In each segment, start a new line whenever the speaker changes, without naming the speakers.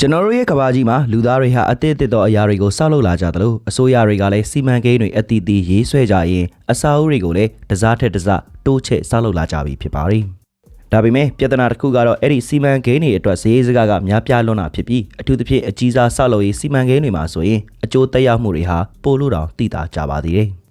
ကျွန်တော်တို့ရဲ့ကဘာကြီးမှာလူသားတွေဟာအသစ်အသစ်သောအရာတွေကိုစောက်လုပ်လာကြသလိုအစိုးရတွေကလည်းစီမံကိန်းတွေအသီးသီးရေးဆွဲကြရင်အစာအုပ်တွေကိုလည်းတစားထက်တစားတိုးချဲ့စောက်လုပ်လာကြပြီဖြစ်ပါတယ်။ဒါပေမဲ့ပြဿနာတစ်ခုကတော့အဲ့ဒီစီမံကိန်းတွေအတွက်ဈေးစကားကများပြားလွန်းတာဖြစ်ပြီးအထူးသဖြင့်အကြီးစားစောက်လုပ်ရေးစီမံကိန်းတွေမှာဆိုရင်အကျိုးသက်ရောက်မှုတွေဟာပိုလို့တောင်သိသာကြပါသေးတယ်။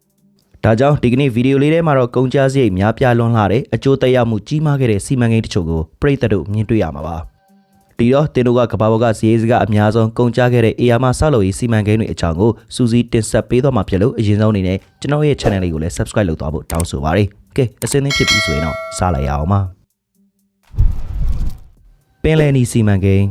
ဒါကြောင့်ဒီကနေ့ဗီဒီယိုလေးထဲမှာတော့ကုန်ကြစရိတ်များပြားလွန်းလာတဲ့အကျိုးသက်ရောက်မှုကြီးမားခဲ့တဲ့စီမံကိန်းတချို့ကိုပြည်သက်တို့မြင်တွေ့ရမှာပါ။ဒီတော့တင်တို့ကကဘာပေါ်ကဇရေးစကားအများဆုံးကုန်ကြခဲ့တဲ့အေယာမဆောက်လုပ်ရေးစီမံကိန်းတွေအကြောင်းကိုစူးစီးတင်ဆက်ပေးတော့မှာဖြစ်လို့အရင်ဆုံးအနေနဲ့ကျွန်တော်ရဲ့ channel လေးကိုလည်း subscribe လုပ်သွားဖို့တောင်းဆိုပါရစေ။ကဲအစင်းသင်းဖြစ်ပြီဆိုရင်တော့စလိုက်ရအောင်ပါ။ပင်လယ်နီစီမံကိန်း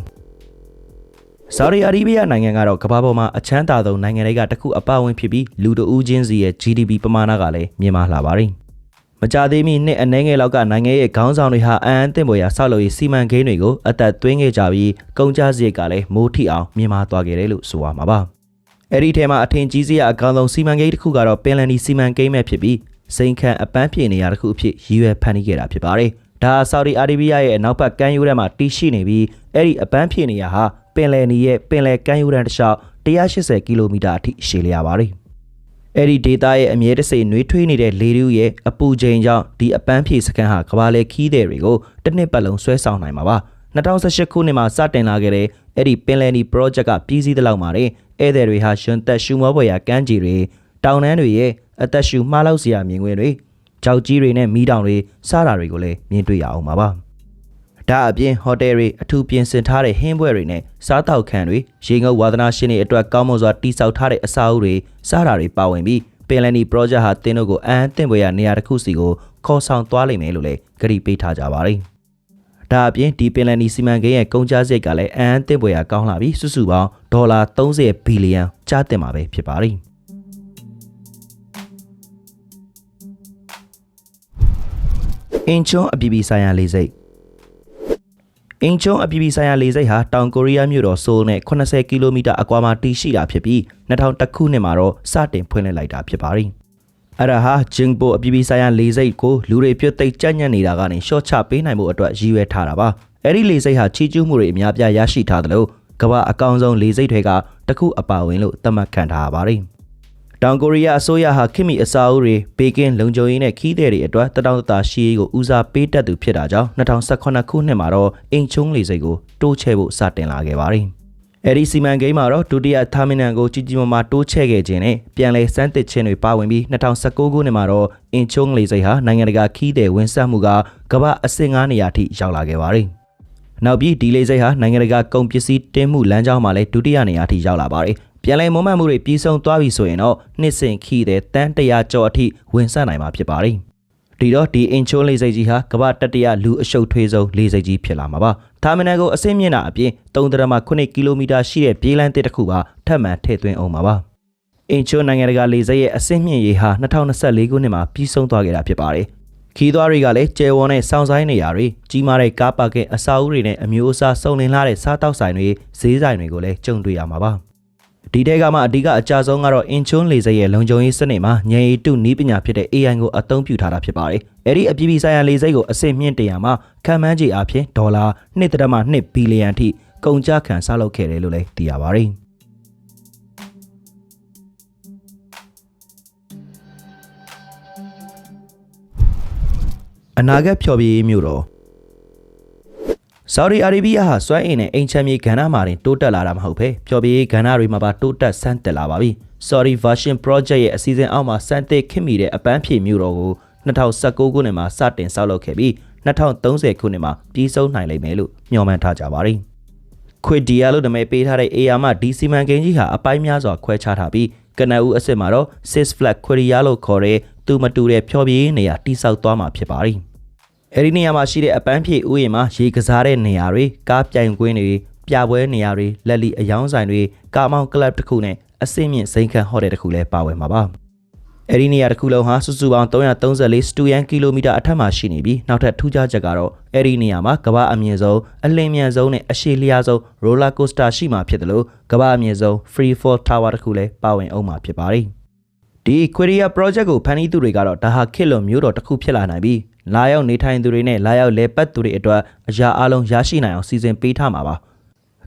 ဆော်ဒီအာရေဗျနိုင်ငံကတော့ကမ္ဘာပေါ်မှာအချမ်းသာဆုံးနိုင်ငံတွေကတစ်ခုအပအဝင်ဖြစ်ပြီးလူတဦးချင်းစီရဲ့ GDP ပမာဏကလည်းမြင့်မားလာပါတယ်။မကြသေးမီနှစ်အနည်းငယ်လောက်ကနိုင်ငံရဲ့ခေါင်းဆောင်တွေဟာအံအံသင့်ပေါ်ရာဆောက်လုပ်ရေးစီမံကိန်းတွေကိုအသက်သွင်းခဲ့ကြပြီးကုန်ကျစရိတ်ကလည်းမိုးထိအောင်မြင့်မားသွားခဲ့တယ်လို့ဆိုရမှာပါ။အဲ့ဒီထဲမှာအထင်ကြီးစရာအကောင်းဆုံးစီမံကိန်းတစ်ခုကတော့ပင်လယ်နီစီမံကိန်းပဲဖြစ်ပြီးစိန်ခံအပန်းဖြေနေရာတစ်ခုအဖြစ်ရည်ရွယ်ဖန်တီးခဲ့တာဖြစ်ပါတယ်။ဒါဟာဆော်ဒီအာရေဗျရဲ့အနောက်ဘက်ကမ်းရိုးထဲမှာတည်ရှိနေပြီးအဲ့ဒီအပန်းဖြေနေရာဟာ ပင်လယ်နီရဲ့ပင်လယ်ကမ်းရိုးတန်းတစ်လျှောက်180ကီလိုမီတာအထိရှည်လျားပါတယ်။အဲ့ဒီဒေတာရဲ့အမြဲတစေနှွေးထွေးနေတဲ့လေတူးရဲ့အပူချိန်ကြောင့်ဒီအပန်းဖြေစကန်ဟာကဘာလေခီးတဲ့တွေကိုတစ်နှစ်ပတ်လုံးဆွဲဆောင်နိုင်မှာပါ။2018ခုနှစ်မှာစတင်လာခဲ့တဲ့အဲ့ဒီပင်လယ်နီ project ကပြည်စည်းတဲ့လောက်မှာတဲ့ဧည့်သည်တွေဟာရှင်သက်ရှူမောပွဲရာကမ်းခြေတွေတောင်တန်းတွေရဲ့အသက်ရှူမှားလောက်စရာမြင်ကွင်းတွေကြောက်ကြီးတွေနဲ့မီးတောင်တွေစားတာတွေကိုလည်းမြင်တွေ့ရအောင်ပါပါ။ ဒါအပြင်ဟိုတယ်တွေအထူးပြင်ဆင်ထားတဲ့ဟင်းပွဲတွေနဲ့စားတောက်ခန်းတွေရေငုပ်ဝါသနာရှင်တွေအတွက်ကောင်းမွန်စွာတိစောက်ထားတဲ့အစာအုပ်တွေစားတာတွေပါဝင်ပြီးပင်လယ်နီ project ဟာတင်းတို့ကိုအန်းအသင့်ပွဲရနေရာတစ်ခုစီကိုခေါ်ဆောင်သွားလိမ့်မယ်လို့လည်းကြေညာပေးထားကြပါတယ်။ဒါအပြင်ဒီပင်လယ်နီစီမံကိန်းရဲ့ကုန်ကျစရိတ်ကလည်းအန်းအသင့်ပွဲရကောင်းလာပြီးစုစုပေါင်းဒေါ်လာ30ဘီလီယံကျတင်မှာပဲဖြစ်ပါတယ်။အင်ချွန်းအပြည်ပြည်ဆိုင်ရာလေဆိပ် အင်ချွန်းအပြည်ပြည်ဆိုင်ရာလေဆိပ်ဟာတောင်ကိုရီးယားမြို့တော်ဆိုးလ်နဲ့80ကီလိုမီတာအကွာမှာတည်ရှိတာဖြစ်ပြီး2001ခုနှစ်မှာတော့စတင်ဖွင့်လှစ်လိုက်တာဖြစ်ပါတယ်။အဲ့ဒါဟာဂျင်ပိုအပြည်ပြည်ဆိုင်ရာလေဆိပ်ကိုလူတွေပြတ်သိပ်ကြံ့ညံ့နေတာကနေရှော့ချပေးနိုင်မှုအတွက်ရည်ရွယ်ထားတာပါ။အဲ့ဒီလေဆိပ်ဟာချီးကျူးမှုတွေအများပြားရရှိထားသလိုကမ္ဘာအကောင်ဆုံးလေဆိပ်တွေကတစ်ခုအပါဝင်လို့သတ်မှတ်ခံထားရပါတယ်။ တောင်ကိုရီးယားအစိုးရဟာခင်မီအစာအုပ်တွေဘေကင်းလုံခြုံရေးနဲ့ခီးသည်တွေအတွက်တတောင်တတာရှိရေးကိုဦးစားပေးတတ်သူဖြစ်တာကြောင့်2018ခုနှစ်မှာတော့အင်ချုံးလေစိတ်ကိုတိုးချဲ့ဖို့စတင်လာခဲ့ပါတယ်။အဲဒီစီမံကိန်းမှာတော့ဒုတိယသာမင်နန်ကိုကြီးကြီးမားမားတိုးချဲ့ခဲ့ခြင်းနဲ့ပြန်လည်စမ်းသစ်ခြင်းတွေပါဝင်ပြီး2019ခုနှစ်မှာတော့အင်ချုံးလေစိတ်ဟာနိုင်ငံတကာခီးသည်ဝင်ဆက်မှုကကမ္ဘာအဆင့်9နေရာထိရောက်လာခဲ့ပါတယ်။နောက်ပြီးဒီလေးစိတ်ဟာနိုင်ငံတကာကုန်ပစ္စည်းတင်မှုလမ်းကြောင်းမှာလည်းဒုတိယနေရာထိရောက်လာပါတယ်။ ပြန်လည်မွမ်းမံမှုတွေပြီးဆုံးသွားပြီဆိုရင်တော့နှစ်စဉ်ခီးတဲ့တန်းတရာကျော်အထိဝင်ဆက်နိုင်မှာဖြစ်ပါတယ်။ဒီတော့ဒီအင်ချိုးလေးစိတ်ကြီးဟာကမ္ဘာတတိယလူအရှုပ်ထွေးဆုံးလေးစိတ်ကြီးဖြစ်လာမှာပါ။သာမန်ကိုအဆင့်မြင့်တာအပြင်3.8ကီလိုမီတာရှိတဲ့ပြေးလမ်းတစ်တစ်ခုပါထပ်မံထည့်သွင်းအောင်ပါပါ။အင်ချိုးနိုင်ငံတကာလေဆိပ်ရဲ့အဆင့်မြင့်ရေးဟာ2024ခုနှစ်မှာပြီးဆုံးသွားခဲ့တာဖြစ်ပါတယ်။ခီးသွားတွေကလည်းကျယ်ဝန်းတဲ့စောင်းဆိုင်နေရာတွေကြီးမားတဲ့ကားပါကင်အစာအုပ်တွေနဲ့အမျိုးအစားစုံလင်လာတဲ့စားတောက်ဆိုင်တွေဈေးဆိုင်တွေကိုလည်းကြုံတွေ့ရမှာပါ ဒီတဲကမှအဓိကအကြဆုံးကတော့အင်ချွန်းလေဆိပ်ရဲ့လုံခြုံရေးစနစ်မှာညံရီတုနီးပညာဖြစ်တဲ့ AI ကိုအသုံးပြုထားတာဖြစ်ပါတယ်။အဲ့ဒီအပြည်ပြည်ဆိုင်ရာလေဆိပ်ကိုအဆင့်မြင့်တင်ရမှာခံမှန်းခြေအဖြစ်ဒေါ်လာ1.2ဘီလီယံထိကုန်ကျခံစားလုပ်ခဲ့တယ်လို့လည်းသိရပါတယ်။အနာဂတ်ဖျော်ဖြေရေးမျိုးတော် ဆော်ဒီအာရေဗျဟာစွမ်းအင်နဲ့အိမ်ချမ်းမြေကဏ္ဍမှာတင်တိုးတက်လာတာမဟုတ်ဘဲဖျော်ဖြေရေးကဏ္ဍတွေမှာပါတိုးတက်ဆန်းသက်လာပါပြီ။ Saudi Version Project ရဲ့အစီအစဉ်အောက်မှာစမ်းသစ်ခင်မီတဲ့အပန်းဖြေမျိုးတော်ကို2019ခုနှစ်မှာစတင်ဆောက်လုပ်ခဲ့ပြီး2030ခုနှစ်မှာပြီးဆုံးနိုင်လိမ့်မယ်လို့မျှော်မှန်းထားကြပါတယ်။ Quid Dia လို့နာမည်ပေးထားတဲ့ AR မှာဒီစီမံကိန်းကြီးဟာအပိုင်းများစွာခွဲခြားထားပြီးကနအူးအစ်စ်မှာတော့ Six Flag Queria လို့ခေါ်တဲ့သူမတူတဲ့ဖျော်ဖြေရေးနေရာတိစောက်သွားမှာဖြစ်ပါတယ်။ အဲဒီနေရာမှာရှိတဲ့အပန်းဖြေဥယျာဉ်မှာရေကစားတဲ့နေရာတွေကားပြိုင်ကွင်းတွေပြပွဲနေရာတွေလက်လီအယောင်းဆိုင်တွေကာမောင်ကလပ်တစ်ခုနဲ့အဆင့်မြင့်စိန်ခံဟိုတယ်တစ်ခုလည်းပါဝင်မှာပါ။အဲဒီနေရာတစ်ခုလုံးဟာစုစုပေါင်း334စတူယန်ကီလိုမီတာအထက်မှာရှိနေပြီးနောက်ထပ်ထူးခြားချက်ကတော့အဲဒီနေရာမှာကမ္ဘာအမြင့်ဆုံးအလင်းမြန်ဆုံးနဲ့အရှည်လျားဆုံး roller coaster ရှိမှာဖြစ်တယ်လို့ကမ္ဘာအမြင့်ဆုံး free fall tower တစ်ခုလည်းပါဝင်အောင်မှာဖြစ်ပါတယ်။ဒီ Queria project ကိုဖန်တီးသူတွေကတော့ဒါဟာခစ်လွန်မျိုးတော်တစ်ခုဖြစ်လာနိုင်ပြီး လာရောက်နေထိုင်သူတွေနဲ့လာရောက်လဲပတ်သူတွေအတွက်အရာအလုံးရရှိနိုင်အောင်စီစဉ်ပေးထားမှာပါ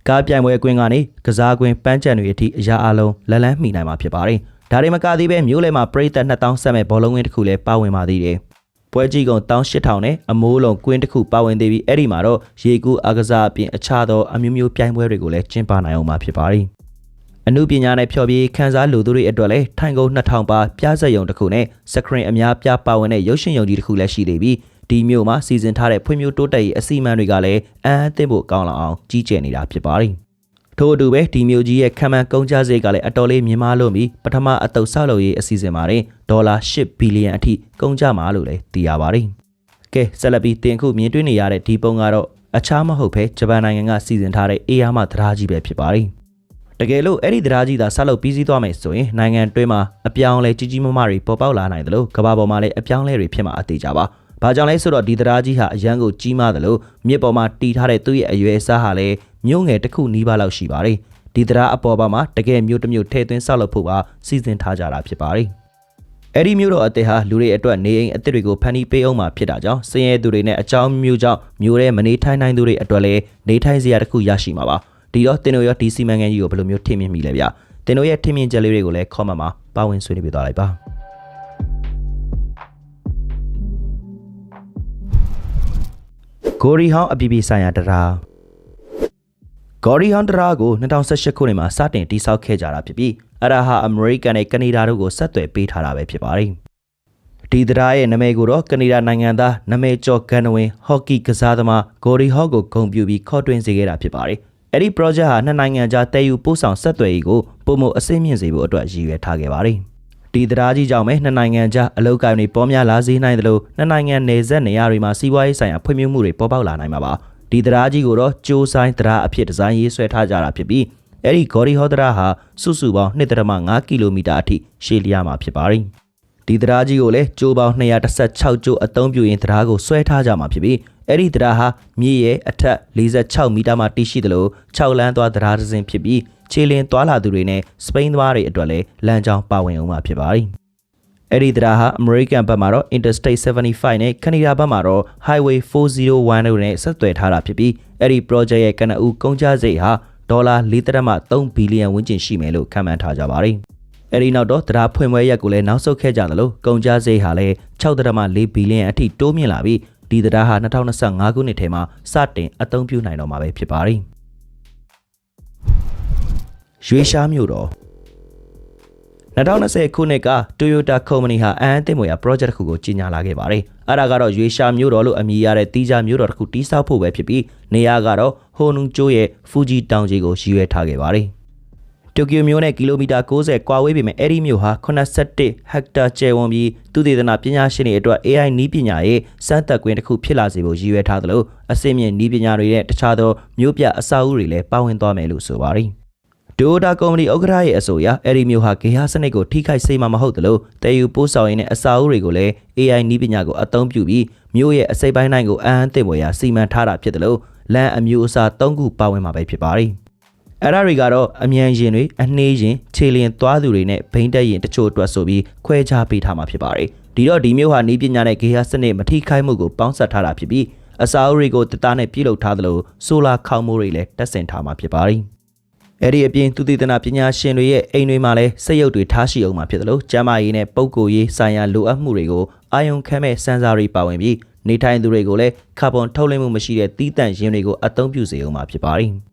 ကားပြိုင်ပွဲကွင်းကနေကစားကွင်းပန်းချံတွေအထိအရာအလုံးလက်လန်းမိနိုင်မှာဖြစ်ပါတယ်ဒါတွေမကသေးပဲမျိုးလဲမှာပြည်သက်2000ဆက်မဲ့ဘောလုံးကွင်းတစ်ခုလည်းပါဝင်ပါသေးတယ်ပွဲကြီးကုန်18000နဲ့အမိုးလုံးကွင်းတစ်ခုပါဝင်သေးပြီးအဲ့ဒီမှာတော့ရေကူးအားကစားအပြင်အခြားသောအမျိုးမျိုးပြိုင်ပွဲတွေကိုလည်းကျင်းပနိုင်အောင်မှာဖြစ်ပါတယ် အမှုပညာနဲ့ဖျော်ဖြေခန်းစားလူသူတွေအတွက်လည်းထိုင်ကုန်2000ပါပြားဆက်ရုံတစ်ခုနဲ့စကရင်အများပြားပါဝင်တဲ့ရုပ်ရှင်ရုံကြီးတစ်ခုလည်းရှိသေးပြီးဒီမျိုးမှာစီစဉ်ထားတဲ့ဖွံ့ဖြိုးတိုးတက်ရေးအစီအမံတွေကလည်းအံ့အသင့်ဖို့ကောင်းလာအောင်ကြီးကျယ်နေတာဖြစ်ပါတယ်။ထို့အတူပဲဒီမျိုးကြီးရဲ့ခံမှန်ကုန်ကျစရိတ်ကလည်းအတော်လေးမြင့်မားလို့ပြီးပထမအတုပ်ဆောက်လုပ်ရေးအစီအစဉ်မှာတင်ဒေါ်လာ8ဘီလီယံအထိကုန်ကျမှာလို့လည်းသိရပါတယ်။ကဲဆက်လက်ပြီးတင်ခုမြင်တွေ့နေရတဲ့ဒီပုံကတော့အခြားမဟုတ်ဘဲဂျပန်နိုင်ငံကစီစဉ်ထားတဲ့အေးအားမသဒ္ဓါကြီးပဲဖြစ်ပါတယ်။ တကယ်လို့အဲ့ဒီတရားကြီးသာဆက်လုပ်ပြီးစီးသွားမယ်ဆိုရင်နိုင်ငံတွင်းမှာအပြောင်းလဲကြီးကြီးမားမားတွေပေါ်ပေါက်လာနိုင်တယ်လို့ကမ္ဘာပေါ်မှာလည်းအပြောင်းလဲတွေဖြစ်မှာအသေးကြပါ။ဘာကြောင့်လဲဆိုတော့ဒီတရားကြီးဟာအရန်ကိုကြီးမားတယ်လို့မြစ်ပေါ်မှာတီထားတဲ့သူ့ရဲ့အရွယ်အစားဟာလည်းမြို့ငယ်တစ်ခုနီးပါးလောက်ရှိပါတယ်။ဒီတရားအပေါ်ပါမှာတကယ်မြို့တစ်မြို့ထဲသွင်းဆောက်လုပ်ဖို့ပါစီစဉ်ထားကြတာဖြစ်ပါတယ်။အဲ့ဒီမျိုးတော့အသက်ဟာလူတွေအတွက်နေအိမ်အသက်တွေကိုဖန်တီးပေးအောင်မှာဖြစ်တာကြောင့်စင်ရဲသူတွေနဲ့အကြောင်းမျိုးကြောင့်မျိုးရဲမနေထိုင်နိုင်သူတွေအတွက်လည်းနေထိုင်စရာတစ်ခုရရှိမှာပါ ဒီတော့တင်တို့ရောဒီစီမံကိန်းကြီးကိုဘယ်လိုမျိုးထင်မြင်မိလဲဗျတင်တို့ရဲ့ထင်မြင်ချက်လေးတွေကိုလည်း comment မှာပါဝင်ဆွေးနွေးပြသွားလိုက်ပါဂိုရီဟောင်းအပြည်ပြည်ဆိုင်ရာတရားဂေါ်ရီဟွန်ဒရာကို2018ခုနှစ်မှာစတင်တိစောက်ခဲ့ကြတာဖြစ်ပြီးအရာဟာအမေရိကန်နဲ့ကနေဒါတို့ကိုဆက်သွယ်ပေးထားတာပဲဖြစ်ပါတယ်။ဒီဒရာရဲ့နာမည်ကိုတော့ကနေဒါနိုင်ငံသားနာမည်ကျော်ကန်နဝင်ဟော့ကီကစားသမားဂေါ်ရီဟော့ကိုဂုဏ်ပြုပြီးခေါ်တွင်စေခဲ့တာဖြစ်ပါတယ်။ အဲ့ဒီ project ဟာနှစ်နိုင်ငံကြားတည်ယူပို့ဆောင်ဆက်သွယ်ရေးကိုပုံမအစိမ့်မြင့်စေဖို့အတွက်ရည်ရွယ်ထားခဲ့ပါတယ်။ဒီတရားကြီးကြောင့်ပဲနှစ်နိုင်ငံကြားအလောက်ကိုင်းတွေပေါ်များလာစေနိုင်တယ်လို့နှစ်နိုင်ငံနယ်စပ်နေရာတွေမှာစီးပွားရေးဆိုင်ရာဖွံ့ဖြိုးမှုတွေပေါ်ပေါက်လာနိုင်မှာပါ။ဒီတရားကြီးကိုတော့ကြိုးဆိုင်တရားအဖြစ်ဒီဇိုင်းရေးဆွဲထားကြတာဖြစ်ပြီးအဲ့ဒီဂေါ်ရီဟောဒရာဟာစုစုပေါင်း2.5ကီလိုမီတာအထိရှည်လျားမှာဖြစ်ပါတယ်ဒီတရားကြီးကိုလည်းကျိုးပေါင်း216ကျိုးအသုံးပြုရင်တရားကိုဆွဲထားကြမှာဖြစ်ပြီး အဲ့ဒီတရားဟာမြေရဲ့အထက်46မီတာမှတည်ရှိတယ်လို့6လမ်းသွားတရားတစ်စင်းဖြစ်ပြီးခြေလင်းသွားလာသူတွေနဲ့စပိန်သွားတွေအတွက်လည်းလမ်းကြောင်းပါဝင်အောင်မှာဖြစ်ပါတယ်အဲ့ဒီတရားဟာ American ဘက်မှာတော့ Interstate 75နဲ့ Canada ဘက်မှာတော့ Highway 401တို့နဲ့ဆက်သွယ်ထားတာဖြစ်ပြီးအဲ့ဒီ project ရဲ့ကနအူကုန်ကျစရိတ်ဟာဒေါ်လာ4.3ဘီလီယံဝန်းကျင်ရှိမယ်လို့ခန့်မှန်းထားကြပါတယ်။အဲ့ဒီနောက်တော့တရားဖွင့်ပွဲရက်ကိုလည်းနောက်ဆုတ်ခဲ့ကြတယ်လို့ကုန်ကျစရိတ်ဟာလည်း6.4ဘီလီယံအထိတိုးမြင့်လာပြီး ဒီတရားဟာ2025ခုနှစ်ထဲမှာစတင်အသုံးပြုနိုင်တော့မှာပဲဖြစ်ပါတယ်။ရွေရှားမြို့တော်2020ခုနှစ်က Toyota Company ဟာအန်အသင့်မွေရာ project တစ်ခုကိုကြီးညာလာခဲ့ပါတယ်။အဲ့ဒါကတော့ရွေရှာမျိုးတော်လို့အမည်ရတဲ့တီးခြားမျိုးတော်တစ်ခုတိစောက်ဖို့ပဲဖြစ်ပြီးနေရာကတော့ဟိုနုံကျိုးရဲ့ Fuji တောင်ကြီးကိုရည်ရွယ်ထားခဲ့ပါတယ်။ တိုကျိုမြို့နဲ့ကီလိုမီတာ90ကွာဝေးပေမဲ့အဲ့ဒီမြို့ဟာ81ဟက်တာကျယ်ဝန်းပြီးသူတေသနာပညာရှင်တွေအတွက် AI နည်းပညာရဲ့စမ်းသပ်ကွင်းတစ်ခုဖြစ်လာစေဖို့ရည်ရွယ်ထားသလိုအစိမ့်မြင့်နည်းပညာတွေနဲ့တခြားသောမြို့ပြအဆောက်အဦတွေလည်းပါဝင်သွားမယ်လို့ဆိုပါတယ်။ဒိုတာကုမ္ပဏီဥက္ကဋ္ဌရဲ့အဆိုအရအဲ့ဒီမျိုးဟာဂေဟစနစ်ကိုထိခိုက်စေမှာမဟုတ်သလိုတည်ယူပို့ဆောင်ရင်းနဲ့အစာအုပ်တွေကိုလည်း AI နည်းပညာကိုအသုံးပြုပြီးမျိုးရဲ့အစိပ်ပိုင်းတိုင်းကိုအဟမ်းသင့်ပေါ်ရာစီမံထားတာဖြစ်တယ်လို့လမ်းအမျိုးအစား၃ခုပါဝင်မှာပဲဖြစ်ပါတယ်။ အဲ့ဒါတွေကတော့အမြန်ရင်တွေအနှေးရင်ခြေလျင်သွားသူတွေနဲ့ဘိန်းတက်ရင်တချို့အတွက်ဆိုပြီးခွဲခြားပေးထားမှာဖြစ်ပါတယ်။ဒီတော့ဒီမျိုးဟာနည်းပညာနဲ့ဂေဟစနစ်မထိခိုက်မှုကိုပေါင်းစပ်ထားတာဖြစ်ပြီးအစာအုပ်တွေကိုတသားနဲ့ပြုလုပ်ထားသလိုဆိုလာခေါင်းမိုးတွေလည်းတက်ဆင်ထားမှာဖြစ်ပါတယ်။အဲ့ဒီအပြင်သူတည်တနာပညာရှင်တွေရဲ့အိမ်တွေမှာလည်းစက်ရုပ်တွေထားရှိအောင်မှာဖြစ်တယ်လို့ကျမ်းမာရေးနဲ့ပုံကိုရေးဆိုင်ရာလိုအပ်မှုတွေကိုအာယုံခံမဲ့စမ်းစာတွေပါဝင်ပြီးနေထိုင်သူတွေကိုလည်းကာဗွန်ထုတ်လွှင့်မှုမရှိတဲ့တီးတန့်ရင်းတွေကိုအသုံးပြုစေအောင်မှာဖြစ်ပါတယ်။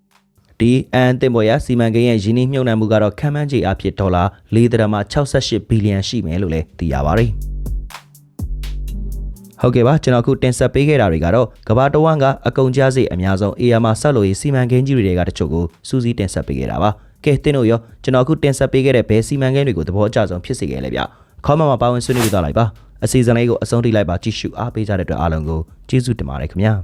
ဒီအန်တင်ပေါ်ရစီမံကိန်းရဲ့ရင်းနှီးမြှုပ်နှံမှုကတော့ခန့်မှန်းခြေအဖြစ်ဒေါ်လာ4.68ဘီလီယံရှိမယ်လို့လည်းသိရပါတယ်။ဟုတ်ကဲ့ပါကျွန်တော်အခုတင်ဆက်ပေးခဲ့တာတွေကတော့ကဘာတဝမ်ကအကုန်ကြားစိတ်အများဆုံး AR မှာဆက်လို့ရေးစီမံကိန်းကြီးတွေကတချို့ကိုစူးစီးတင်ဆက်ပေးခဲ့တာပါကဲတင်းတို့ရောကျွန်တော်အခုတင်ဆက်ပေးခဲ့တဲ့ဘယ်စီမံကိန်းတွေကိုသဘောကျဆုံးဖြစ်စေခဲ့လဲဗျခေါမမှာပါဝင်ဆွေးနွေးကြလိုက်ပါအစီအစဉ်လေးကိုအဆုံးထိလိုက်ပါကြည့်ရှုအားပေးကြတဲ့အတွက်အားလုံးကိုကျေးဇူးတင်ပါတယ်ခင်ဗျာ